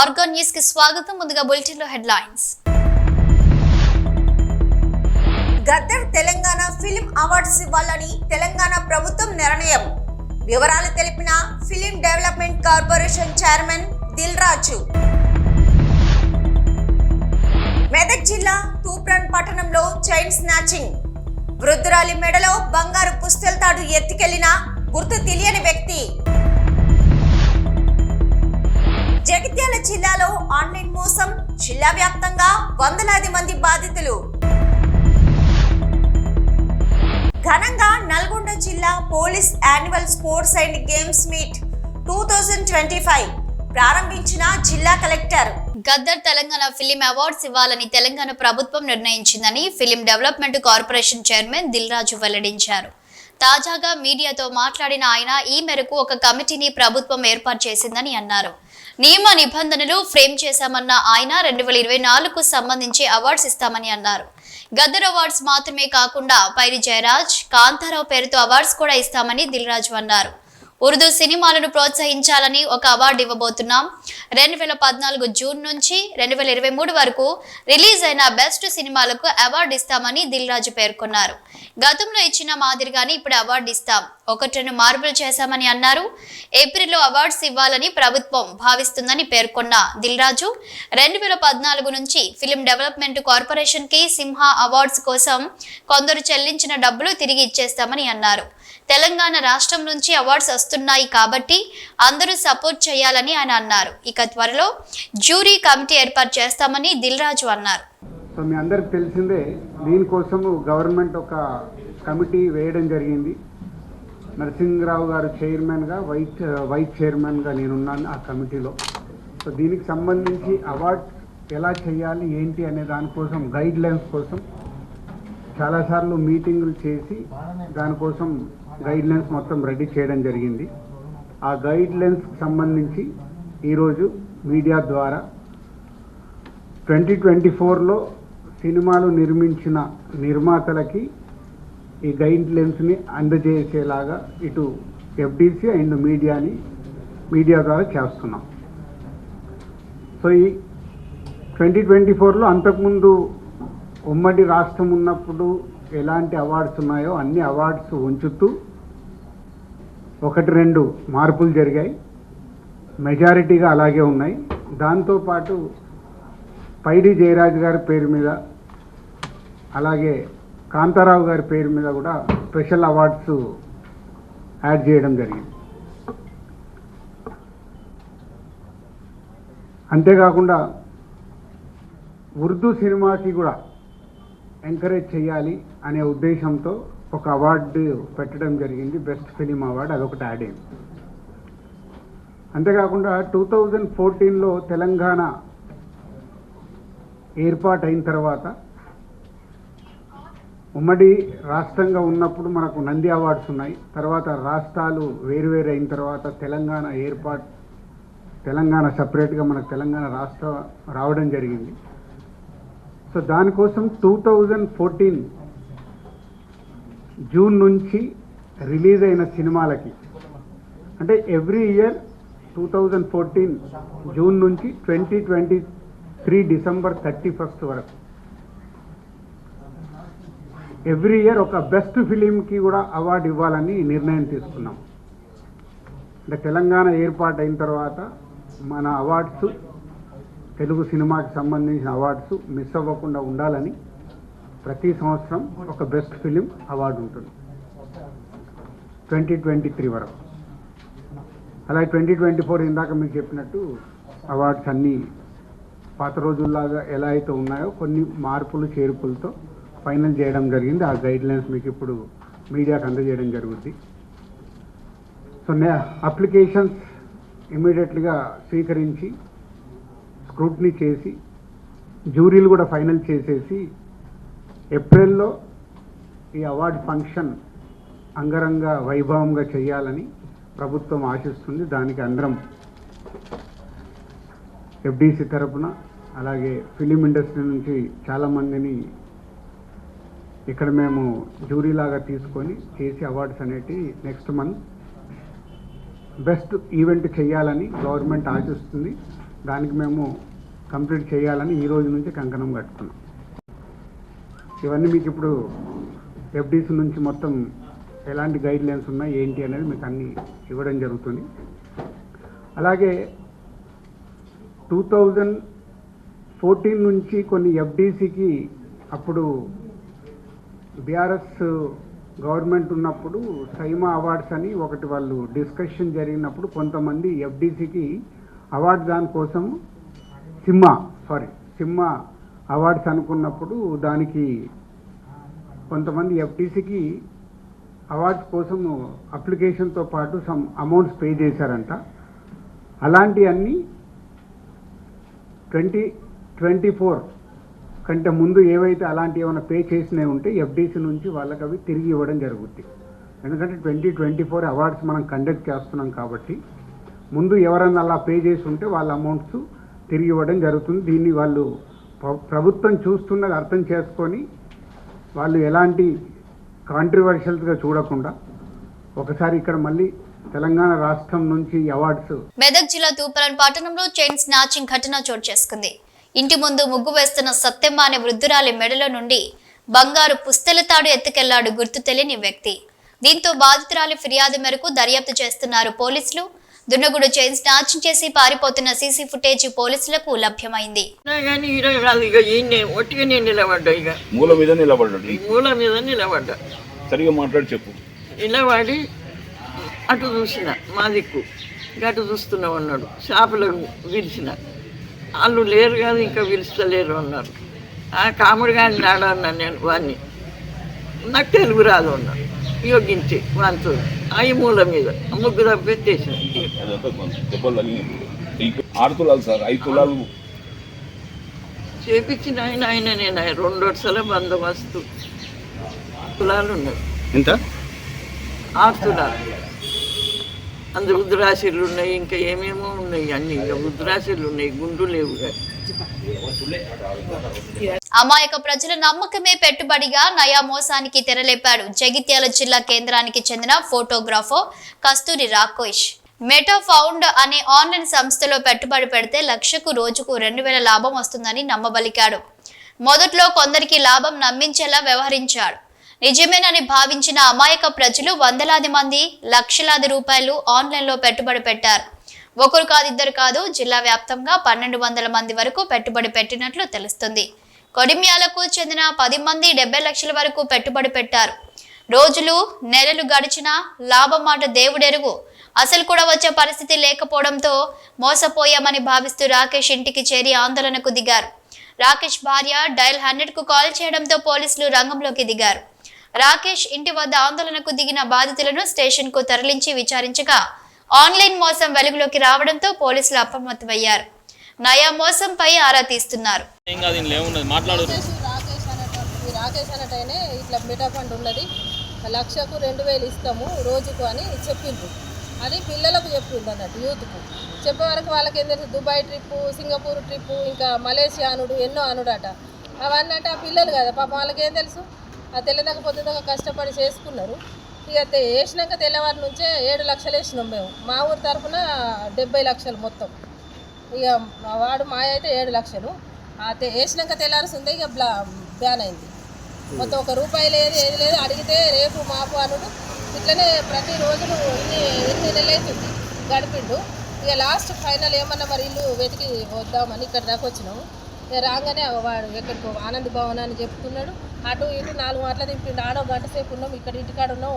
Organ న్యూస్కి స్వాగతం. ముందుగా బులెటిన్లో headlines. Gaddar Telangana film awards ఇవ్వాలని తెలంగాణ ప్రభుత్వం నిర్ణయం. వివరాలు తెలిపిన film development corporation chairman Dil Raju Medak జిల్లా తూప్రాన్ పట్టణంలో చైన్ స్నాచింగ్. వృద్ధురాలి మెడలో బంగారు పుస్తెలతాడు ఎత్తికెళ్ళిన గుర్తు తెలియని వ్యక్తి. జగిత్యాల జిల్లాలో ఆన్లైన్ మోసం జిల్లా వ్యాప్తంగా వందలాది మంది బాధితులు. ఘనంగా నల్గొండ జిల్లా police annual sports and games meet two thousand twenty five ప్రారంభించిన జిల్లా collector. Gaddar Telangana film awards ఇవ్వాలని తెలంగాణ ప్రభుత్వం నిర్ణయించిందని film development corporation chairman Dil Raju వెల్లడించారు. తాజాగా మీడియాతో మాట్లాడిన ఆయన ఈ మేరకు ఒక కమిటీని ప్రభుత్వం ఏర్పాటు చేసిందని అన్నారు. నియమ నిబంధనలు ఫ్రేమ్ చేశామన్న ఆయన రెండు వేల ఇరవై నాలుగుకు సంబంధించి అవార్డ్స్ ఇస్తామని అన్నారు. గద్దర్ అవార్డ్స్ మాత్రమే కాకుండా పైరి జయరాజ్ కాంతారావు పేరుతో అవార్డ్స్ కూడా ఇస్తామని దిల్ రాజు అన్నారు. ఉర్దూ సినిమాలను ప్రోత్సహించాలని ఒక అవార్డు ఇవ్వబోతున్నాం. రెండు వేల పద్నాలుగు జూన్ నుంచి రెండు వేల ఇరవై మూడు వరకు రిలీజ్ అయిన బెస్ట్ సినిమాలకు అవార్డు ఇస్తామని దిల్ రాజు పేర్కొన్నారు. గతంలో ఇచ్చిన మాదిరిగానే ఇప్పుడు అవార్డు ఇస్తాం. ఒకటిను మార్పులు చేశామని అన్నారు. ఏప్రిల్లో అవార్డ్స్ ఇవ్వాలని ప్రభుత్వం భావిస్తుందని పేర్కొన్న దిల్ రాజు రెండు వేల పద్నాలుగు నుంచి ఫిలిం డెవలప్మెంట్ కార్పొరేషన్కి సింహా సింహ అవార్డ్స్ కోసం కొందరు చెల్లించిన డబ్బులు తిరిగి ఇచ్చేస్తామని అన్నారు. తెలంగాణ రాష్ట్రం నుంచి అవార్డ్స్ వస్తున్నాయి కాబట్టి అందరూ సపోర్ట్ చేయాలని ఆయన అన్నారు. ఇక త్వరలో జ్యూరీ కమిటీ ఏర్పాటు చేస్తామని దిల్ రాజు అన్నారు. సో మీ అందరికి తెలిసిందే దీనికోసము గవర్నమెంట్ ఒక కమిటీ వేయడం జరిగింది. నరసింహరావు గారు చైర్మన్గా వైస్ వైస్ చైర్మన్గా నేనున్నాను ఆ కమిటీలో. సో దీనికి సంబంధించి అవార్డ్ ఎలా చేయాలి ఏంటి అనే దానికోసం గైడ్ లైన్స్ కోసం చాలాసార్లు మీటింగులు చేసి దానికోసం గైడ్ లైన్స్ మొత్తం రెడీ చేయడం జరిగింది. ఆ గైడ్ లైన్స్కి సంబంధించి ఈరోజు మీడియా ద్వారా ట్వంటీ ట్వంటీ ఫోర్లో సినిమాలు నిర్మించిన నిర్మాతలకి ఈ గైడ్ లైన్స్ని అందజేసేలాగా ఇటు ఎఫ్డిసి అండ్ మీడియాని మీడియా ద్వారా చేస్తున్నాం. సో ఈ ట్వంటీ ట్వంటీ ఫోర్లో అంతకుముందు ఉమ్మడి రాష్ట్రం ఉన్నప్పుడు ఎలాంటి అవార్డ్స్ ఉన్నాయో అన్ని అవార్డ్స్ ఉంచుతూ ఒకటి రెండు మార్పులు జరిగాయి. మెజారిటీగా అలాగే ఉన్నాయి. దాంతోపాటు పైడి జయరాజ్ గారి పేరు మీద అలాగే కాంతారావు గారి పేరు మీద కూడా స్పెషల్ అవార్డ్స్ యాడ్ చేయడం జరిగింది. అంతేకాకుండా ఉర్దూ సినిమాకి కూడా ఎంకరేజ్ చేయాలి అనే ఉద్దేశంతో ఒక అవార్డు పెట్టడం జరిగింది బెస్ట్ ఫిలిం అవార్డు అదొకటి యాడ్ అయింది. అంతేకాకుండా టూ థౌజండ్ ఫోర్టీన్లో తెలంగాణ ఏర్పాటు అయిన తర్వాత ఉమ్మడి రాష్ట్రంగా ఉన్నప్పుడు మనకు నంది అవార్డ్స్ ఉన్నాయి. తర్వాత రాష్ట్రాలు వేరువేరు అయిన తర్వాత తెలంగాణ ఏర్పాటు తెలంగాణ సపరేట్గా మనకు తెలంగాణ రాష్ట్రం రావడం జరిగింది. సో దానికోసం టూ థౌజండ్ ఫోర్టీన్ జూన్ నుంచి రిలీజ్ అయిన సినిమాలకి. అంటే every year two thousand fourteen June నుంచి twenty twenty three December thirty first వరకు. ఎవ్రీ ఇయర్ ఒక బెస్ట్ ఫిలింకి కూడా అవార్డు ఇవ్వాలని నిర్ణయం తీసుకున్నాం. అంటే తెలంగాణ ఏర్పాటు అయిన తర్వాత మన అవార్డ్స్ తెలుగు సినిమాకి సంబంధించిన అవార్డ్స్ మిస్ అవ్వకుండా ఉండాలని ప్రతి సంవత్సరం ఒక బెస్ట్ ఫిలిం అవార్డు ఉంటుంది. ట్వంటీ ట్వంటీ త్రీ వరకు. అలాగే ట్వంటీ ట్వంటీ ఫోర్ ఇందాక మీకు చెప్పినట్టు అవార్డ్స్ అన్నీ పాత రోజుల్లాగా ఎలా అయితే ఉన్నాయో కొన్ని మార్పులు చేర్పులతో ఫైనల్ చేయడం జరిగింది. ఆ గైడ్ లైన్స్ మీకు ఇప్పుడు మీడియాకు అందజేయడం జరుగుద్ది. సో నే అప్లికేషన్స్ ఇమీడియట్గా స్వీకరించి స్క్రూట్నీ చేసి జ్యూరీలు కూడా ఫైనల్ చేసేసి ఏప్రిల్లో ఈ అవార్డ్ ఫంక్షన్ అంగరంగ వైభవంగా చేయాలని ప్రభుత్వం ఆశిస్తుంది. దానికి అందరం ఎఫ్డిసి తరపున అలాగే ఫిలిం ఇండస్ట్రీ నుంచి చాలామందిని ఇక్కడ మేము జ్యూరీ లాగా తీసుకొని చేసి అవార్డ్స్ అనేటివి నెక్స్ట్ మంత్ బెస్ట్ ఈవెంట్ చేయాలని గవర్నమెంట్ ఆశిస్తుంది. దానికి మేము కంప్లీట్ చేయాలని ఈ రోజు నుంచి కంకణం కట్టుకున్నాం. ఇవన్నీ మీకు ఇప్పుడు ఎఫ్డీసీ నుంచి మొత్తం ఎలాంటి గైడ్ లైన్స్ ఉన్నాయి ఏంటి అనేది మీకు అన్నీ ఇవ్వడం జరుగుతుంది. అలాగే టూ థౌజండ్ ఫోర్టీన్ నుంచి కొన్ని ఎఫ్డీసీకి అప్పుడు బీఆర్ఎస్ గవర్నమెంట్ ఉన్నప్పుడు సైమా అవార్డ్స్ అని ఒకటి వాళ్ళు డిస్కషన్ జరిగినప్పుడు కొంతమంది ఎఫ్డీసీకి అవార్డు దానికోసం సిమ్మా సారీ సిమ్మా అవార్డ్స్ అనుకున్నప్పుడు దానికి కొంతమంది ఎఫ్డీసీకి అవార్డ్స్ కోసం అప్లికేషన్తో పాటు సమ్ అమౌంట్స్ పే చేశారంట. అలాంటివన్నీ ట్వంటీ ట్వంటీ ఫోర్ కంటే ముందు ఏవైతే అలాంటి ఏమైనా పే చేసినవి ఉంటే ఎఫ్డీసీ నుంచి వాళ్ళకి అవి తిరిగి ఇవ్వడం జరుగుద్ది. ఎందుకంటే ట్వంటీ ట్వంటీ ఫోర్ అవార్డ్స్ మనం కండక్ట్ చేస్తున్నాం కాబట్టి ముందు ఎవరన్నా అలా పే చేసి ఉంటే వాళ్ళ అమౌంట్స్ తిరిగి ఇవ్వడం జరుగుతుంది. దీన్ని వాళ్ళు ప్రభుత్వం చూస్తున్నది అర్థం చేసుకొని వాళ్ళు ఎలాంటి కాంట్రవర్షియల్గా చూడకుండా ఒకసారి ఇక్కడ మళ్ళీ తెలంగాణ రాష్ట్రం నుంచి అవార్డ్స్. మెదక్ జిల్లా తూప్రాన్ పట్టణంలో చైన్ స్నాచింగ్ ఘటన చోటు చేసుకుంది. ఇంటి ముందు ముగ్గు వేస్తున్న సత్యమ్మ అనే వృద్ధురాలి మెడలో నుండి బంగారు పుస్తెల తాడు ఎత్తుకెళ్ళాడు గుర్తు తెలియని వ్యక్తి. దీంతో బాధితురాలి ఫిర్యాదు మేరకు దర్యాప్తు చేస్తున్నారు పోలీసులు. దున్నగుడు చైన్ స్నాచింగ్ చేసి పారిపోతున్న సీసీ ఫుటేజ్ పోలీసులకు లభ్యమైంది. కానీ ఈరోజు రాదు ఇక ఈ నేను ఒట్టిగా నేను నిలబడ్డా ఇక. మూల మీద నిలబడ్డాడు ఈ మూల మీద నిలబడ్డా. సరిగా మాట్లాడి చెప్పు. నిలబడి అటు చూసిన మా దిక్కు. ఇక అటు చూస్తున్నాం అన్నాడు. షాపులకు పిలిచిన. వాళ్ళు లేరు కాదు ఇంకా పిలుస్తలేరు అన్నారు. ఆ కాముడు కానీ నాడు అన్నాను నేను వాడిని నాకు తెలుగు రాదు అన్నాడు. యోగించి వాంతో ఆ ఈ మూల మీద ముగ్గు తప్పెత్తేసిన అదంతా కొంచెం దెబ్బలు తగిలి ఈ ఆరు తులాలు సార్ ఐదు తులాలు చేపించిన ఆయన ఆయన నేను రెండు వరుసల బందోబస్తు తులాలు ఉన్నాయి ఎంత ఆరు తులాలు అందు రుద్రాశీలు ఉన్నాయి ఇంకా ఏమేమో ఉన్నాయి అన్ని ఇంకా రుద్రాశీలు ఉన్నాయి గుండు లేవు కానీ అమాయక ప్రజల నమ్మకమే పెట్టుబడిగా నయా మోసానికి తెరలేపాడు. జగిత్యాల జిల్లా కేంద్రానికి చెందిన photographer Kasturi Rakesh. Meta found అనే ఆన్లైన్ సంస్థలో పెట్టుబడి పెడితే లక్షకు రోజుకు రెండు వేల లాభం వస్తుందని నమ్మబలికాడు. మొదట్లో కొందరికి లాభం నమ్మించేలా వ్యవహరించాడు. నిజమేనని భావించిన అమాయక ప్రజలు వందలాది మంది లక్షలాది రూపాయలు ఆన్లైన్లో పెట్టుబడి పెట్టారు. ఒకరు కాదు ఇద్దరు కాదు జిల్లా వ్యాప్తంగా పన్నెండు వందల మంది వరకు పెట్టుబడి పెట్టినట్లు తెలుస్తుంది. కొడిమ్యాలకు చెందిన పది మంది డెబ్బై లక్షల వరకు పెట్టుబడి పెట్టారు. రోజులు నెలలు గడిచినా లాభం మాట దేవుడెరుగు. అసలు కూడా వచ్చే పరిస్థితి లేకపోవడంతో మోసపోయామని భావిస్తూ రాకేష్ ఇంటికి చేరి ఆందోళనకు దిగారు. రాకేష్ భార్య డైల్ హండ్రెడ్కు కాల్ చేయడంతో పోలీసులు రంగంలోకి దిగారు. రాకేష్ ఇంటి వద్ద ఆందోళనకు దిగిన బాధితులను స్టేషన్కు తరలించి విచారించగా ఆన్లైన్ మోసం వెలుగులోకి రావడంతో పోలీసులు అప్రమత్తమయ్యారు. నయా మోసంపై ఆరా తీస్తున్నారు. రాకేష్ అనేటైనే ఇట్లా మిఠా ఫండ్ ఉన్నది. లక్షకు రెండు వేలు ఇస్తాము రోజుకు అని చెప్పిండ్రు. అది పిల్లలకు చెప్పిండు అన్నట్టు యూత్కు. చెప్పే వరకు వాళ్ళకి ఏం తెలుసు దుబాయ్ ట్రిప్పు సింగపూర్ ట్రిప్పు ఇంకా మలేషియా అనుడు ఎన్నో అనుడట. అవన్నీ అంటే ఆ పిల్లలు కదా పాపం వాళ్ళకి ఏం తెలుసు? ఆ తెల్లదాకా పొద్దుదాకా కష్టపడి చేసుకున్నారు. ఇక వేసినాక తెల్లవారి నుంచే ఏడు లక్షలు వేసినాం మేము. మా ఊరి తరఫున డెబ్బై లక్షలు మొత్తం. ఇక మా వాడు మాయ అయితే ఏడు లక్షలు. ఆ వేసినాక వేసినాక తెల్లారుస్తుంది ఇక బ్లా బ్యాన్ అయింది. మొత్తం ఒక రూపాయి లేదు ఏది లేదు. అడిగితే రేపు మాపు అనుడు. ఇట్లనే ప్రతి రోజులు ఇన్ని ఎన్ని నెలలు అవుతుంది గడిపిండు. ఇక లాస్ట్ ఫైనల్ ఏమన్నా మరి ఇల్లు వెతికి వద్దామని ఇక్కడ దాకా వచ్చినాము. ఇక రాగానే వాడు ఎక్కడికో ఆనంద్ భవన్ అని చెప్తున్నాడు. అటు ఇటు నాలుగు మాటలు దింపిండు ఆడో గంట సేపు ఉన్నాం ఇక్కడ ఇంటికాడ ఉన్నాం.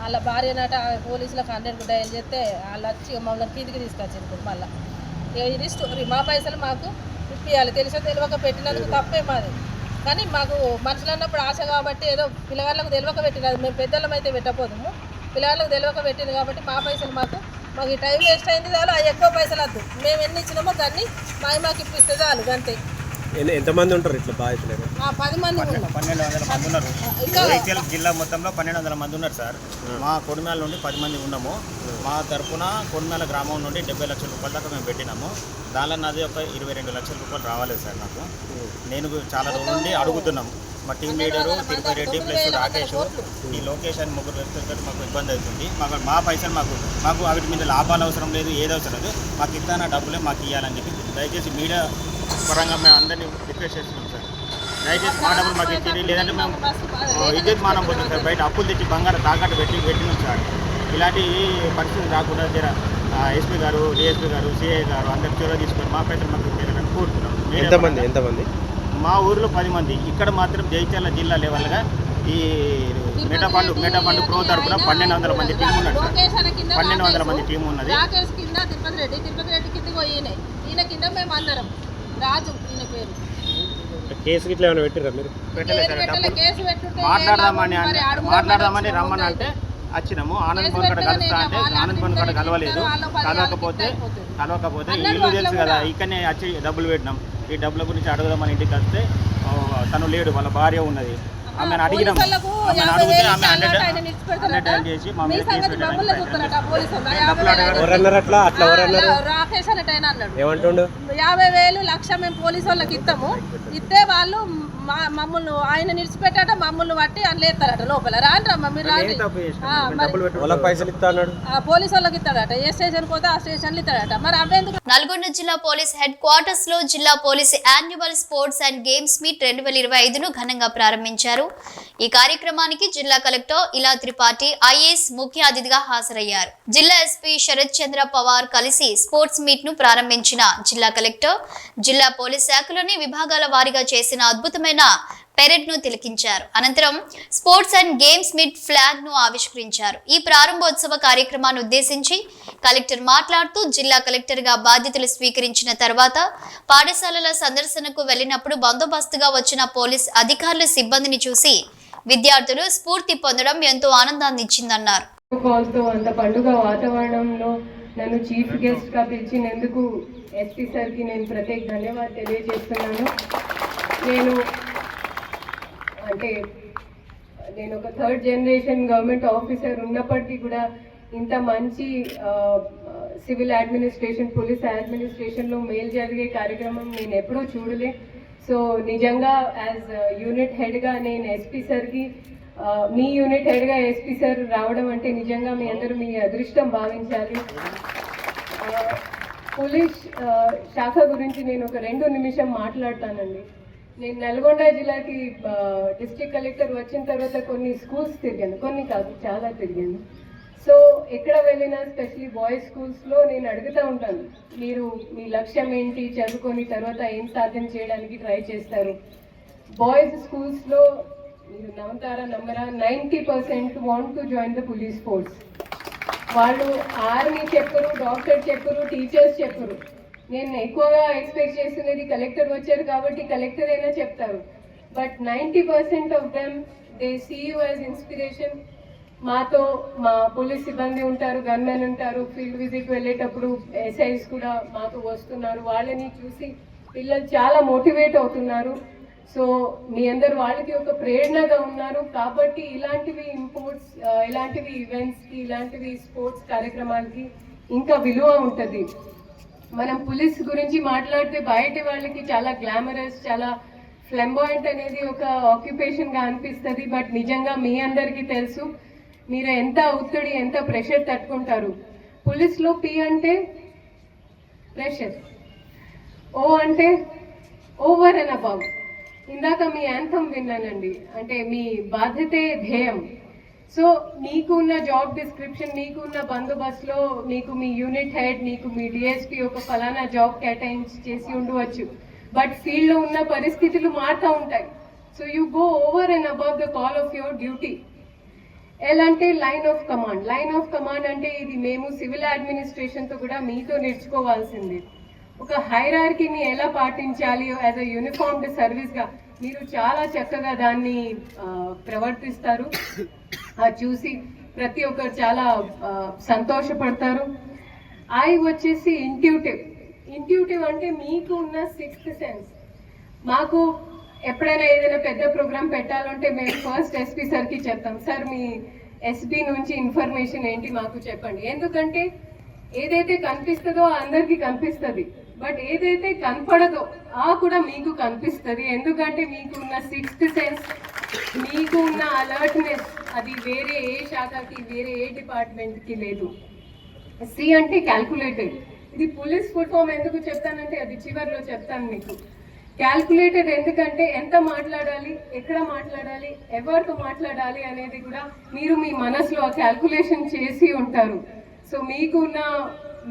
వాళ్ళ భార్య నాట పోలీసులకు హండ్రెడ్ డయల్ చేస్తే వాళ్ళు వచ్చి మమ్మల్ని కిందికి తీసుకొచ్చింది మళ్ళీ. ఇది స్టోరీ మా పైసలు మాకు ఇప్పియాలి. తెలిసో తెలియక పెట్టినందుకు తప్పే మాది. కానీ మాకు మనుషులు అన్నప్పుడు ఆశ కాబట్టి ఏదో పిల్లగాళ్ళకు తెలియక పెట్టినది మేము పెద్దలం అయితే పెట్టపోదుము పిల్లగాళ్ళకు తెలియక పెట్టింది కాబట్టి మా పైసలు మాకు మాకు ఈ టైం వేస్ట్ అయింది చాలు. ఆ ఎక్కువ పైసలు వద్దు. మేము ఎన్ని ఇచ్చినామో దాన్ని మాకు మాకు ఇప్పిస్తే చాలు. అంతే. ఎంతమంది ఉంటారు ఇట్లా బాధితులు పది మంది పన్నెండు వందల మంది ఉన్నారు. జిల్లా మొత్తంలో పన్నెండు వందల మంది ఉన్నారు సార్. మా కొడిమేల నుండి పది మంది ఉన్నాము. మా తరపున కొడిమేల గ్రామం నుండి డెబ్బై లక్షల రూపాయల దాకా మేము పెట్టినాము. దానిలో నాది ఒక ఇరవై రెండు లక్షల రూపాయలు రావాలి సార్ నాకు నేను చాలా రోజుల నుండి అడుగుతున్నాము మా team leader Tirupati Reddy plus Rakesh. ఈ లొకేషన్ ముగ్గురు వ్యక్తులతో మాకు ఇబ్బంది అవుతుంది. మాకు మా పైసలు మాకు మాకు వాటి మీద లాభాలు అవసరం లేదు ఏది అవసరం లేదు. మాకు ఇస్తాన డబ్బులే మాకు ఇవ్వాలని చెప్పి దయచేసి మీడియా పరంగా మేము అందరినీ రిక్వెస్ట్ చేస్తున్నాం సార్. దయచేసి మా డబ్బులు మాకు ఇచ్చేది లేదంటే మేము విద్యుత్ మానం పోతుంది సార్. బయట అప్పులు తెచ్చి బంగారం తాకట్టు పెట్టి పెట్టినాం సార్. ఇలాంటి పరిస్థితులు రాకుండా జర ఎస్పీ గారు డిఎస్పీ గారు సిఐ గారు అందరు చొరవ తీసుకొని మా పైసలు మాకు ఇచ్చేయాలని కోరుతున్నాం. ఎంతమంది. ఎంతమంది మా ఊర్లో పది మంది. ఇక్కడ మాత్రం జైత్యాల జిల్లా లెవెల్గా ఈ మెటాపండు మెటాపండు ప్రో తరపున పన్నెండు వందల మంది టీం ఉన్నది కింద పన్నెండు వందల మంది టీం ఉన్నది. కింద తిరుపతి రెడ్డి తిరుపతి రెడ్డి ఈయన. ఈయన కింద మేము అందరం. రాజు ఈయన పేరు. కేసు గిట్ల ఏమైనా పెట్టిరా మీరు? పెట్టలేదు కేసు సార్ పెట్టలే, డబ్బులు కేసు పెట్టుంటే మాట్లాడదామని మరి మాట్లాడదామని రమ్మని అంటే వచ్చినాము ఆనంద్ కాడ కలుస్తా అంటే ఆనంద్ భవన్ కాడ ఇంటికి కలవలేదు. కలవకపోతే. కలవకపోతే ఇల్లు తెలుసు కదా కూడా. ఇక్కడనే వచ్చి డబ్బులు పెట్టినాం. ఈ డబ్బుల గురించి అడుగుదామని ఇంటికి వస్తే తను లేడు వాళ్ళ భార్య ఉన్నది. ఆమెను అడిగినాం. ఆమెను అడిగితే ఆమె హండ్రెడ్ డైల్ చేసి మా మీద కేసు అట్లా? అట్లా రాకేష్ అన్నాడు. ఏమంటుండు? యాభై వేలు లక్ష మేము పోలీసు వాళ్ళకి ఇస్తాము ఇస్తే వాళ్ళు మా మమ్మల్ని ఆయన నిడిచిపెట్టాట మమ్మల్ని బట్టి అని లేస్తారట లోపల. మీరు రాండి. వాళ్ళకి పైసలు ఇస్తా అన్నాడు ఆ, పోలీసు వాళ్ళకి ఇస్తాడట. ఏ స్టేషన్ పోతే ఆ ఇస్తాడట. మరి అవేందుకు నల్గొండ జిల్లా పోలీస్ హెడ్ క్వార్టర్స్లో జిల్లా police annual sports and games meet రెండు వేల ఇరవై ఐదును ఘనంగా ప్రారంభించారు. ఈ కార్యక్రమానికి జిల్లా కలెక్టర్ ఇలా త్రిపాఠి ఐఏఎస్ ముఖ్య అతిథిగా హాజరయ్యారు. జిల్లా ఎస్పీ శరత్ చంద్ర పవార్ కలిసి స్పోర్ట్స్ మీట్ను ప్రారంభించిన జిల్లా కలెక్టర్ జిల్లా పోలీస్ శాఖలోని విభాగాల వారీగా చేసిన అద్భుతమైన పెరెడ్ను తిలకించారు. అనంతరం స్పోర్ట్స్ అండ్ గేమ్స్ మీట్ ఫ్లాగ్ను ఆవిష్కరించారు. ఈ ప్రారంభోత్సవ కార్యక్రమాన్ని ఉద్దేశించి కలెక్టర్ మాట్లాడుతూ జిల్లా కలెక్టర్గా బాధ్యతలు స్వీకరించిన తర్వాత పాఠశాలల సందర్శనకు వెళ్ళినప్పుడు బందోబస్తుగా వచ్చిన పోలీస్ అధికారుల సిబ్బందిని చూసి విద్యార్థులు స్ఫూర్తి పొందడం ఎంతో ఆనందాన్ని ఇచ్చిందన్నారు కాల్తో అంత పండుగ వాతావరణంలో నన్ను చీఫ్ గెస్ట్గా పిలిచినందుకు ఎస్పీ సార్కి నేను ప్రత్యేక ధన్యవాదాలు తెలియజేస్తున్నాను. నేను అంటే నేను ఒక థర్డ్ జనరేషన్ గవర్నమెంట్ ఆఫీసర్ ఉన్నప్పటికీ కూడా ఇంత మంచి సివిల్ అడ్మినిస్ట్రేషన్ పోలీస్ అడ్మినిస్ట్రేషన్లో మేలు జరిగే కార్యక్రమం నేను ఎప్పుడూ చూడలే. సో నిజంగా యాజ్ యూనిట్ హెడ్గా నేను ఎస్పీ సార్కి మీ యూనిట్ హెడ్గా ఎస్పీ సార్ రావడం అంటే నిజంగా మీ అందరూ మీ అదృష్టం భావించాలి. పోలీస్ శాఖ గురించి నేను ఒక రెండు నిమిషం మాట్లాడతానండి. నేను నల్గొండ జిల్లాకి డిస్ట్రిక్ట్ కలెక్టర్ వచ్చిన తర్వాత కొన్ని స్కూల్స్ తిరిగాను. కొన్ని కాదు చాలా తిరిగాను. సో ఎక్కడ వెళ్ళినా స్పెషలీ బాయ్స్ స్కూల్స్లో నేను అడుగుతూ ఉంటాను మీరు మీ లక్ష్యం ఏంటి చదువుకొని తర్వాత ఏం సాధన చేయడానికి ట్రై చేస్తారు? బాయ్స్ స్కూల్స్లో మీరు నమ్ముతారా నమ్మరా? Ninety percent want to join the police force. వాళ్ళు ఆర్మీ చెప్పరు డాక్టర్ చెప్పరు టీచర్స్ చెప్పరు. నేను ఎక్కువగా ఎక్స్పెక్ట్ చేస్తున్నది కలెక్టర్ వచ్చారు కాబట్టి కలెక్టర్ అయినా చెప్తారు. But ninety percent of them they see you as inspiration. మాతో మా పోలీస్ సిబ్బంది ఉంటారు గన్మెన్ ఉంటారు ఫీల్డ్ విజిట్ వెళ్ళేటప్పుడు ఎస్ఐస్ కూడా మాతో వస్తున్నారు. వాళ్ళని చూసి పిల్లలు చాలా మోటివేట్ అవుతున్నారు. సో మీ అందరు వాళ్ళకి ఒక ప్రేరణగా ఉన్నారు. కాబట్టి ఇలాంటివి ఇంపోర్ట్స్ ఇలాంటివి ఈవెంట్స్కి ఇలాంటివి స్పోర్ట్స్ కార్యక్రమాలకి ఇంకా విలువ ఉంటుంది. మనం పోలీస్ గురించి మాట్లాడితే బయట వాళ్ళకి చాలా గ్లామరస్ చాలా ఫ్లెంబాయింట్ అనేది ఒక ఆక్యుపేషన్గా అనిపిస్తుంది. బట్ నిజంగా మీ అందరికీ తెలుసు మీరు ఎంత ఒత్తిడి ఎంత ప్రెషర్ తట్టుకుంటారు? పోలీస్లో పి అంటే ప్రెషర్. ఓ అంటే ఓవర్ అండ్ అబౌవ్ ఇందాక మీ యాంథమ్ విన్నానండి. అంటే మీ బాధ్యతే ధ్యేయం. సో మీకు ఉన్న జాబ్ డిస్క్రిప్షన్ మీకు ఉన్న బందోబస్తులో మీకు మీ యూనిట్ హెడ్ మీకు మీ డిఎస్పీ ఒక ఫలానా జాబ్ కేటాయించి చేసి ఉండవచ్చు. బట్ ఫీల్డ్లో ఉన్న పరిస్థితులు మారుతూ ఉంటాయి. So you go over and above the call of your duty ఎలా అంటే line of command? Line of command అంటే ఇది మేము సివిల్ అడ్మినిస్ట్రేషన్తో కూడా మీతో నేర్చుకోవాల్సింది. ఒక హైరార్కీని ఎలా పాటించాలి? యాజ్ అ యూనిఫామ్డ్ సర్వీస్గా మీరు చాలా చక్కగా దాన్ని ప్రవర్తిస్తారు. అది చూసి ప్రతి ఒక్కరు చాలా సంతోషపడతారు. ఐ వచ్చేసి ఇంట్యూటివ్. ఇంట్యూటివ్ అంటే మీకు ఉన్న సిక్స్త్ సెన్స్. మాకు ఎప్పుడైనా ఏదైనా పెద్ద ప్రోగ్రామ్ పెట్టాలంటే మేము ఫస్ట్ ఎస్పీ సార్కి చెప్తాం. సార్ మీ ఎస్పీ నుంచి ఇన్ఫర్మేషన్ ఏంటి మాకు చెప్పండి. ఎందుకంటే ఏదైతే కనిపిస్తుందో అందరికీ కనిపిస్తుంది. బట్ ఏదైతే కనపడదో ఆ కూడా మీకు కనిపిస్తుంది. ఎందుకంటే మీకు ఉన్న సిక్స్త్ సెన్స్ మీకు ఉన్న అలర్ట్నెస్ అది వేరే ఏ శాఖకి వేరే ఏ డిపార్ట్మెంట్కి లేదు. సి అంటే క్యాల్కులేటెడ్ ఇది పోలీస్ ఫుల్ ఫామ్ ఎందుకు చెప్తానంటే అది చివరిలో చెప్తాను మీకు. క్యాల్కులేటెడ్ ఎందుకంటే ఎంత మాట్లాడాలి ఎక్కడ మాట్లాడాలి ఎవరితో మాట్లాడాలి అనేది కూడా మీరు మీ మనసులో క్యాల్కులేషన్ చేసి ఉంటారు. సో మీకు ఉన్న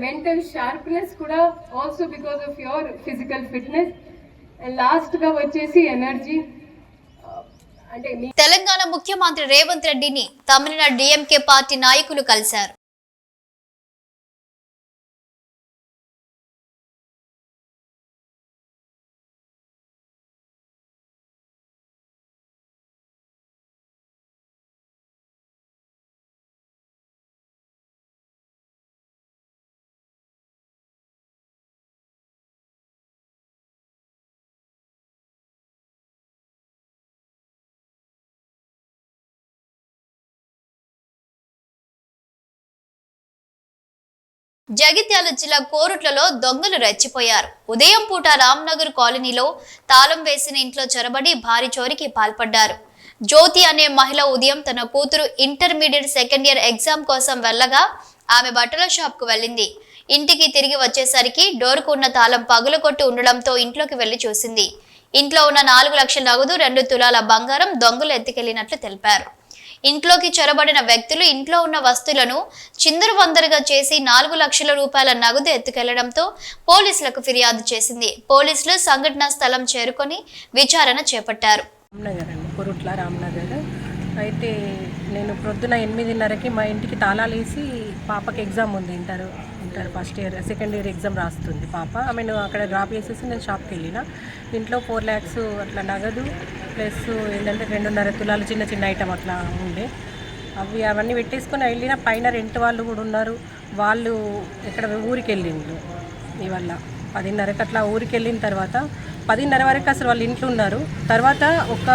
మెంటల్ షార్ప్నెస్ కూడా also because of your physical fitness and లాస్ట్గా వచ్చేసి ఎనర్జీ uh, అంటే మీ తెలంగాణ ముఖ్యమంత్రి రేవంత్ రెడ్డిని తమిళనాడు డిఎంకే పార్టీ నాయకులు కలిశారు. జగిత్యాల జిల్లా కోరుట్లలో దొంగలు రెచ్చిపోయారు. ఉదయం పూట రామ్నగర్ కాలనీలో తాళం వేసిన ఇంట్లో చొరబడి భారీ చోరికి పాల్పడ్డారు. జ్యోతి అనే మహిళ ఉదయం తన కూతురు ఇంటర్మీడియట్ సెకండ్ ఇయర్ ఎగ్జామ్ కోసం వెళ్ళగా ఆమె బట్టల షాప్కు వెళ్ళింది. ఇంటికి తిరిగి వచ్చేసరికి డోర్కు ఉన్న తాళం పగులకొట్టి ఉండడంతో ఇంట్లోకి వెళ్ళి చూసింది. ఇంట్లో ఉన్న నాలుగు లక్షల నగదు రెండు తులాల బంగారం దొంగలు ఎత్తుకెళ్ళినట్లు తెలిపారు. ఇంట్లోకి చొరబడిన వ్యక్తులు ఇంట్లో ఉన్న వస్తువులను చిందరు వందరుగా చేసి నాలుగు లక్షల రూపాయల నగదు ఎత్తుకెళ్ళడంతో పోలీసులకు ఫిర్యాదు చేసింది. పోలీసులు సంఘటనా స్థలం చేరుకొని విచారణ చేపట్టారు. రామ్నగర్ అండి కొరుట్ల రామ్నగర్. అయితే నేను ప్రొద్దున ఎనిమిదిన్నరకి మా ఇంటికి తాళాలు వేసి పాపకి ఎగ్జామ్ ఉంది inter. Inter first year second year exam రాస్తుంది పాప. ఆమెను అక్కడ డ్రాప్ చేసేసి నేను షాప్కి వెళ్ళిన. ఇంట్లో ఫోర్ ల్యాక్స్ అట్లా నగదు ప్లస్ ఏంటంటే రెండున్నర తులాలు చిన్న చిన్న ఐటమ్ అట్లా ఉండే. అవి అవన్నీ పెట్టేసుకొని వెళ్ళిన. పైన రెంట్ వాళ్ళు కూడా ఉన్నారు. వాళ్ళు ఇక్కడ ఊరికి వెళ్ళిండ్రు. ఇవల్ల పదిన్నరకు అట్లా ఊరికి వెళ్ళిన తర్వాత పదిన్నర వరకు అసలు వాళ్ళు ఇంట్లో ఉన్నారు. తర్వాత ఒక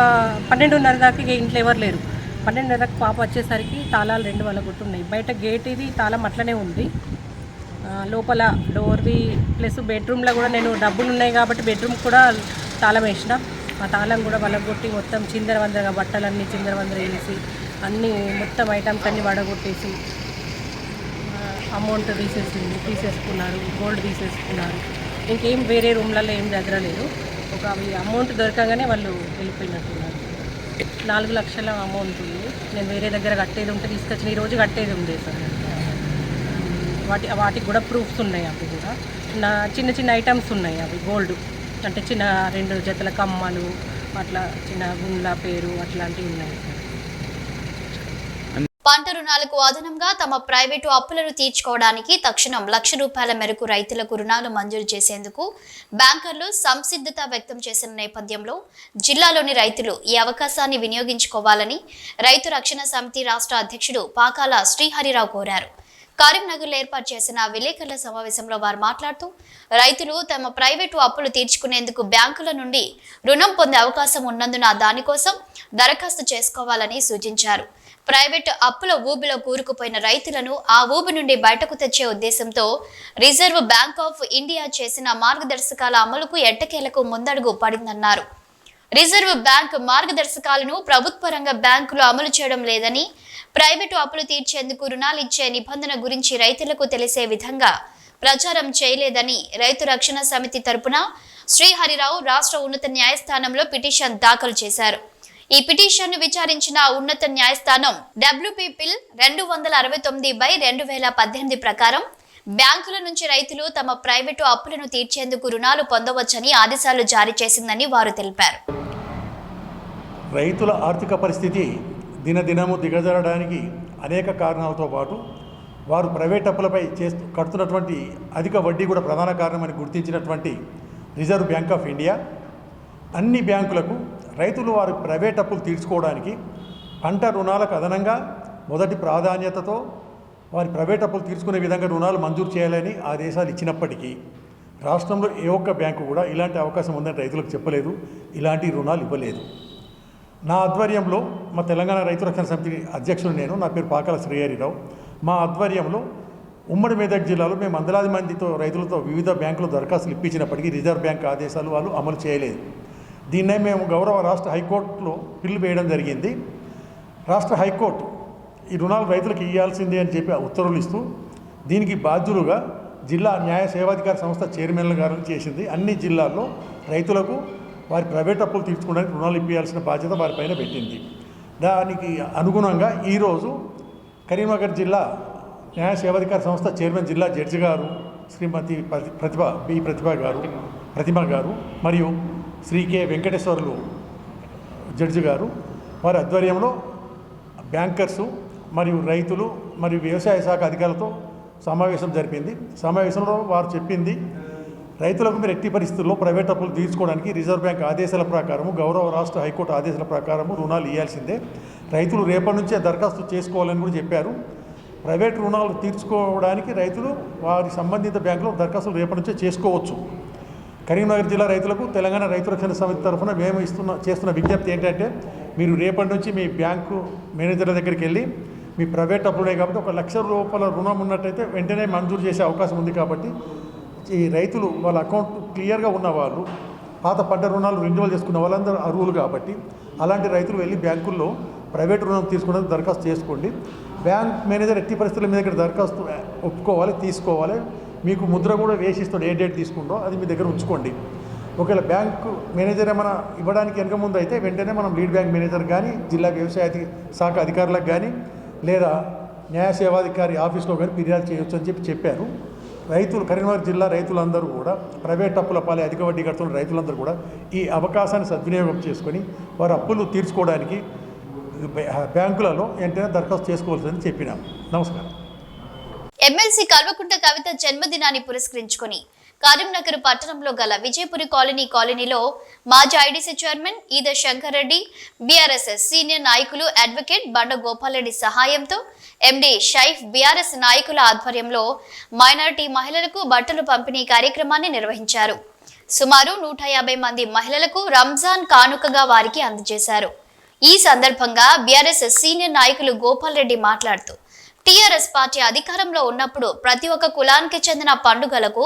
పన్నెండున్నర దాకా ఇక ఇంట్లో ఎవరు లేరు. పన్నెండున్నరకు పాప వచ్చేసరికి తాళాలు రెండు వాళ్ళ కొట్టున్నాయి బయట గేట్ ఇది తాళం అట్లనే ఉంది. లోపల డోర్ది ప్లస్ బెడ్రూమ్లో కూడా నేను డబ్బులు ఉన్నాయి కాబట్టి బెడ్రూమ్ కూడా తాళం వేసిన. ఆ తాళం కూడా వలగొట్టి మొత్తం చిందర వందరగా బట్టలన్నీ చిందర వందర వేసి అన్నీ మొత్తం ఐటమ్స్ అన్నీ వడగొట్టేసి అమౌంట్ తీసేసింది. తీసేసుకున్నారు. గోల్డ్ తీసేసుకున్నారు. ఇంకేం వేరే రూమ్లలో ఏం చదరలేదు ఒక అవి అమౌంట్ దొరకగానే వాళ్ళు వెళ్ళిపోయినట్టున్నారు. నాలుగు లక్షల అమౌంట్ ఉంది. నేను వేరే దగ్గర కట్టేది ఉంటే తీసుకొచ్చిన. ఈరోజు కట్టేది ఉంది సార్. వాటి వాటికి కూడా ప్రూఫ్స్ ఉన్నాయి అవి కూడా. నా చిన్న చిన్న ఐటమ్స్ ఉన్నాయి అవి గోల్డ్ అంటే చిన్న రెండు జతల కమ్మలు అట్లా చిన్న గుండ్ల పేరు అట్లాంటివి ఉన్నాయి. పంట రుణాలకు అదనంగా తమ ప్రైవేటు అప్పులను తీర్చుకోవడానికి తక్షణం లక్ష రూపాయల మేరకు రైతులకు రుణాలు మంజూరు చేసేందుకు బ్యాంకర్లు సంసిద్ధత వ్యక్తం చేసిన నేపథ్యంలో జిల్లాలోని రైతులు ఈ అవకాశాన్ని వినియోగించుకోవాలని రైతు రక్షణ సమితి రాష్ట్ర అధ్యక్షుడు పాకాల శ్రీహరిరావు కోరారు. కరీంనగర్లో ఏర్పాటు చేసిన విలేకరుల సమావేశంలో వారు మాట్లాడుతూ రైతులు తమ ప్రైవేటు అప్పులు తీర్చుకునేందుకు బ్యాంకుల నుండి రుణం పొందే అవకాశం ఉన్నందున దానికోసం దరఖాస్తు చేసుకోవాలని సూచించారు. ప్రైవేటు అప్పుల ఊబిలో కూరుకుపోయిన రైతులను ఆ ఊబి నుండి బయటకు తెచ్చే ఉద్దేశంతో రిజర్వ్ బ్యాంక్ ఆఫ్ ఇండియా చేసిన మార్గదర్శకాల అమలుకు ఎట్టకేలకు ముందడుగు పడిందన్నారు. రిజర్వ్ బ్యాంక్ మార్గదర్శకాలను ప్రభుత్వ రంగ బ్యాంకులు అమలు చేయడం లేదని ప్రైవేటు అప్పులు తీర్చేందుకు రుణాలు ఇచ్చే నిబంధన గురించి రైతులకు తెలిసే విధంగా ప్రచారం చేయలేదని రైతు రక్షణ సమితి తరపున శ్రీహరిరావు రాష్ట్ర ఉన్నత న్యాయస్థానంలో పిటిషన్ దాఖలు చేశారు. ఈ పిటిషన్ను విచారించిన ఉన్నత న్యాయస్థానం డబ్ల్యూపీ పిల్ రెండు వందల అరవై తొమ్మిది బై రెండు వేల పద్దెనిమిది ప్రకారం బ్యాంకుల నుంచి రైతులు తమ ప్రైవేటు అప్పులను తీర్చేందుకు రుణాలు పొందవచ్చని ఆదేశాలు జారీ చేసిందని వారు తెలిపారు. రైతుల ఆర్థిక పరిస్థితి దినదినము దిగజారడానికి అనేక కారణాలతో పాటు వారు ప్రైవేట్ అప్పులపై చేస్తూ కడుతున్నటువంటి అధిక వడ్డీ కూడా ప్రధాన కారణమని గుర్తించినటువంటి రిజర్వ్ బ్యాంక్ ఆఫ్ ఇండియా అన్ని బ్యాంకులకు రైతులు వారి ప్రైవేట్ అప్పులు తీర్చుకోవడానికి పంట రుణాలకు అదనంగా మొదటి ప్రాధాన్యతతో వారి ప్రైవేట్ అప్పులు తీసుకునే విధంగా రుణాలు మంజూరు చేయాలని ఆదేశాలు ఇచ్చినప్పటికీ రాష్ట్రంలో ఏ ఒక్క బ్యాంకు కూడా ఇలాంటి అవకాశం ఉందని రైతులకు చెప్పలేదు ఇలాంటి రుణాలు ఇవ్వలేదు. నా ఆధ్వర్యంలో మా తెలంగాణ రైతు రక్షణ సమితి అధ్యక్షుడు నేను నా పేరు పాకాల శ్రీహరిరావు. మా ఆధ్వర్యంలో ఉమ్మడి మెదక్ జిల్లాలో మేము వందలాది మందితో రైతులతో వివిధ బ్యాంకులు దరఖాస్తులు ఇప్పించినప్పటికీ రిజర్వ్ బ్యాంక్ ఆదేశాలు వాళ్ళు అమలు చేయలేదు. దీన్నే మేము గౌరవ రాష్ట్ర హైకోర్టులో పిల్లు వేయడం జరిగింది. రాష్ట్ర హైకోర్టు ఈ రుణాలు రైతులకు ఇవ్వాల్సిందే అని చెప్పి ఉత్తర్వులు ఇస్తూ దీనికి బాధ్యులుగా జిల్లా న్యాయ సేవాధికార సంస్థ చైర్మన్ల గారు చేసింది అన్ని జిల్లాల్లో రైతులకు వారి ప్రైవేట్ అప్పులు తీర్చుకోవడానికి రుణాలు ఇప్పించాల్సిన బాధ్యత వారిపైన పెట్టింది. దానికి అనుగుణంగా ఈరోజు కరీంనగర్ జిల్లా న్యాయ సేవాధికార సంస్థ చైర్మన్ జిల్లా జడ్జి గారు శ్రీమతి ప్రతి- ప్రతిభ బి ప్రతిభ గారు ప్రతిమ గారు మరియు శ్రీ కె వెంకటేశ్వర్లు జడ్జి గారు వారి ఆధ్వర్యంలో బ్యాంకర్సు మరియు రైతులు మరియు వ్యవసాయ శాఖ అధికారులతో సమావేశం జరిపింది. సమావేశంలో వారు చెప్పింది రైతులకు మీరు ఎట్టి పరిస్థితుల్లో ప్రైవేట్ అప్పులు తీర్చుకోవడానికి రిజర్వ్ బ్యాంక్ ఆదేశాల ప్రకారము గౌరవ రాష్ట్ర హైకోర్టు ఆదేశాల ప్రకారము రుణాలు ఇవ్వాల్సిందే రైతులు రేపటి నుంచే దరఖాస్తు చేసుకోవాలని కూడా చెప్పారు. ప్రైవేట్ రుణాలు తీర్చుకోవడానికి రైతులు వారి సంబంధిత బ్యాంకులో దరఖాస్తులు రేపటి నుంచే చేసుకోవచ్చు. కరీంనగర్ జిల్లా రైతులకు తెలంగాణ రైతు రక్షణ సమితి తరఫున మేము ఇస్తున్న చేస్తున్న విజ్ఞప్తి ఏంటంటే మీరు రేపటి నుంచి మీ బ్యాంకు మేనేజర్ల దగ్గరికి వెళ్ళి మీ ప్రైవేట్ అప్పులు ఉన్నాయి కాబట్టి ఒక లక్ష రూపాయల రుణం ఉన్నట్టయితే వెంటనే మంజూరు చేసే అవకాశం ఉంది కాబట్టి ఈ రైతులు వాళ్ళ అకౌంట్ క్లియర్గా ఉన్నవాళ్ళు పాత పంట రుణాలు రెన్యువల్ చేసుకున్న వాళ్ళందరూ అర్హులు కాబట్టి అలాంటి రైతులు వెళ్ళి బ్యాంకుల్లో ప్రైవేట్ రుణం తీసుకోవడానికి దరఖాస్తు చేసుకోండి. బ్యాంక్ మేనేజర్ ఎట్టి పరిస్థితుల మీ దగ్గర దరఖాస్తు ఒప్పుకోవాలి తీసుకోవాలి. మీకు ముద్ర కూడా వేసిస్తాడు ఏ డేట్ తీసుకుంటో అది మీ దగ్గర ఉంచుకోండి. ఒకవేళ బ్యాంకు మేనేజర్ ఏమైనా ఇవ్వడానికి వెనక ముందు అయితే వెంటనే మనం లీడ్ బ్యాంక్ మేనేజర్ కానీ జిల్లా వ్యవసాయ శాఖ అధికారులకు కానీ లేదా న్యాయ సేవాధికారి ఆఫీస్లో కానీ ఫిర్యాదు చేయొచ్చు అని చెప్పి చెప్పారు. రైతులు కరీంనగర్ జిల్లా రైతులందరూ కూడా ప్రైవేట్ అప్పుల పాలే అధిక వడ్డీ కడుతున్న రైతులందరూ కూడా ఈ అవకాశాన్ని సద్వినియోగం చేసుకొని వారి అప్పులు తీర్చుకోవడానికి బ్యాంకులలో వెంటనే దరఖాస్తు చేసుకోవాల్సిందని చెప్పినాం. నమస్కారం. ఎమ్మెల్సీ కల్వకుంట కవిత జన్మదినాన్ని పురస్కరించుకొని కరీంనగర్ పట్టణంలో గల విజయపురి కాలనీ కాలనీలో మాజీ IDC chairman Eda Shankar Reddy BRS senior నాయకులు అడ్వకేట్ బండ గోపాలరెడ్డి సహాయంతో ఎండి షైఫ్ బీఆర్ఎస్ నాయకుల ఆధ్వర్యంలో మైనారిటీ మహిళలకు బట్టలు పంపిణీ కార్యక్రమాన్ని నిర్వహించారు. సుమారు నూట యాభై మంది మహిళలకు రంజాన్ కానుకగా వారికి అందజేశారు. ఈ సందర్భంగా బీఆర్ఎస్ సీనియర్ నాయకులు గోపాల్ రెడ్డి మాట్లాడుతూ టీఆర్ఎస్ పార్టీ అధికారంలో ఉన్నప్పుడు ప్రతి ఒక్క కులానికి చెందిన పండుగలకు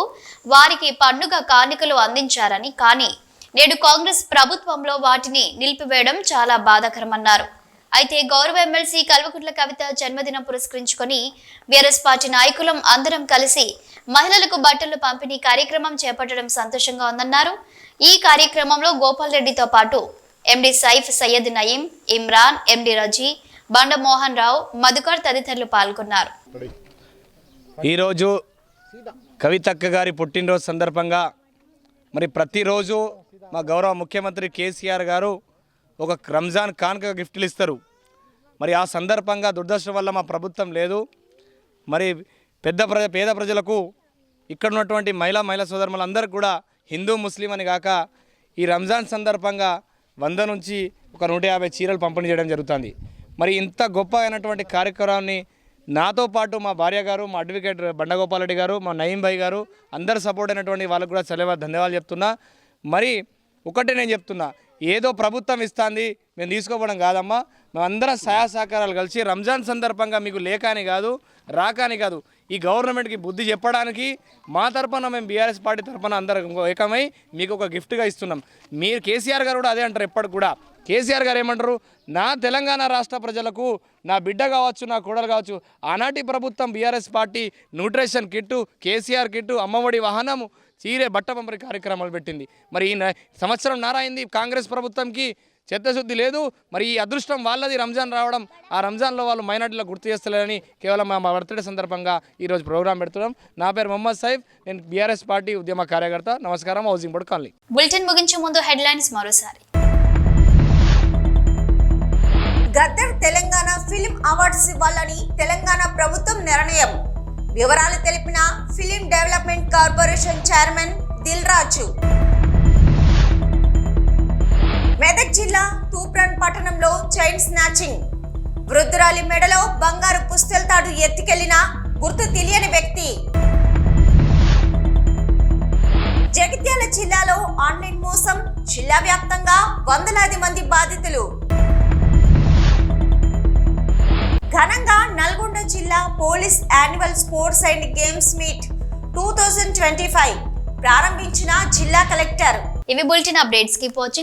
వారికి పండుగ కానుకలు అందించారని కానీ నేడు కాంగ్రెస్ ప్రభుత్వంలో వాటిని నిలిపివేయడం చాలా బాధాకరమన్నారు. అయితే గౌరవ ఎమ్మెల్సీ కల్వకుంట్ల కవిత జన్మదినం పురస్కరించుకొని బీఆర్ఎస్ పార్టీ నాయకులం అందరం కలిసి మహిళలకు బట్టలు పంపిణీ కార్యక్రమం చేపట్టడం సంతోషంగా ఉందన్నారు. ఈ కార్యక్రమంలో గోపాల్ రెడ్డితో పాటు ఎండి సైఫ్ సయ్యద్ నయీం ఇమ్రాన్ ఎండి రజీ బండ మోహన్ రావు మధుకర్ తదితరులు పాల్గొన్నారు. ఈరోజు కవితక్క గారి పుట్టినరోజు సందర్భంగా మరి ప్రతిరోజు మా గౌరవ ముఖ్యమంత్రి కేసీఆర్ గారు ఒక రంజాన్ కానుక గిఫ్ట్లు ఇస్తారు. మరి ఆ సందర్భంగా దుర్దర్శన వల్ల మా ప్రభుత్వం లేదు. మరి పెద్ద ప్రజ పేద ప్రజలకు ఇక్కడ ఉన్నటువంటి మహిళా మహిళా సోదరులందరూ కూడా హిందూ ముస్లిం అని కాక ఈ రంజాన్ సందర్భంగా వంద నుంచి ఒక నూట యాభై చీరలు పంపిణీ చేయడం జరుగుతుంది. మరి ఇంత గొప్ప అయినటువంటి కార్యక్రమాన్ని నాతో పాటు మా భార్య గారు మా అడ్వకేట్ బండగోపాలరెడ్డి గారు మా నయీం భాయ్ గారు అందరు సపోర్ట్ అయినటువంటి వాళ్ళకు కూడా చాలా ధన్యవాదాలు చెప్తున్నా. మరి ఒకటే నేను చెప్తున్నా ఏదో ప్రభుత్వం ఇస్తుంది మేము తీసుకోవడం కాదమ్మా. మేమందరం సహాయ సహకారాలు కలిసి రంజాన్ సందర్భంగా మీకు లేకాని కాదు రాకాని కాదు ఈ గవర్నమెంట్కి బుద్ధి చెప్పడానికి మా తరపున మేము బీఆర్ఎస్ పార్టీ తరపున అందరం ఏకమై మీకు ఒక గిఫ్ట్గా ఇస్తున్నాం. మీరు కేసీఆర్ గారు కూడా అదే అంటారు ఎప్పటికి కూడా. కేసీఆర్ గారు ఏమంటారు? నా తెలంగాణ రాష్ట్ర ప్రజలకు నా బిడ్డ కావచ్చు నా కోడలు కావచ్చు ఆనాటి ప్రభుత్వం BRS party nutrition kit KCR kit Amma Odi వాహనము చీరే బట్ట పంపరి కార్యక్రమాలు పెట్టింది. మరి ఈ సంవత్సరం నారాయింది కాంగ్రెస్ ప్రభుత్వంకి చిత్తశుద్ధి లేదు. మరి ఈ అదృష్టం వాళ్ళది. రంజాన్ రావడం ఆ రంజాన్లో వాళ్ళు మైనార్టీలో గుర్తు చేస్తలేరని కేవలం మా బర్త్డే సందర్భంగా ఈరోజు ప్రోగ్రాం పెడుతున్నాం. నా పేరు మొహమ్మద్ సైఫ్. నేను బీఆర్ఎస్ పార్టీ ఉద్యమ కార్యకర్త. నమస్కారం. Housing board colony. బులెటిన్ ముగించే ముందు హెడ్లైన్స్ మరోసారి. గద్దర్ తెలంగాణ ఫిలిం అవార్డ్స్ ఇవ్వాలని తెలంగాణ ప్రభుత్వం నిర్ణయం. వివరాలు తెలిపిన film development corporation chairman Dil Raju Medak జిల్లా తూప్రాన్ పట్టణంలో చైన్ స్నాచింగ్. వృద్ధురాలి మెడలో బంగారు పుస్తెల తాడు ఎత్తికెళ్ళిన గుర్తు తెలియని వ్యక్తి. జగిత్యాల జిల్లాలో ఆన్లైన్ మోసం జిల్లా వ్యాప్తంగా వందలాది మంది బాధితులు. ఘనంగా నల్గొండ జిల్లా police annual sports and games meet two thousand twenty five ప్రారంభించిన జిల్లా కలెక్టర్. ఇవి బులెటిన్ అప్డేట్స్కి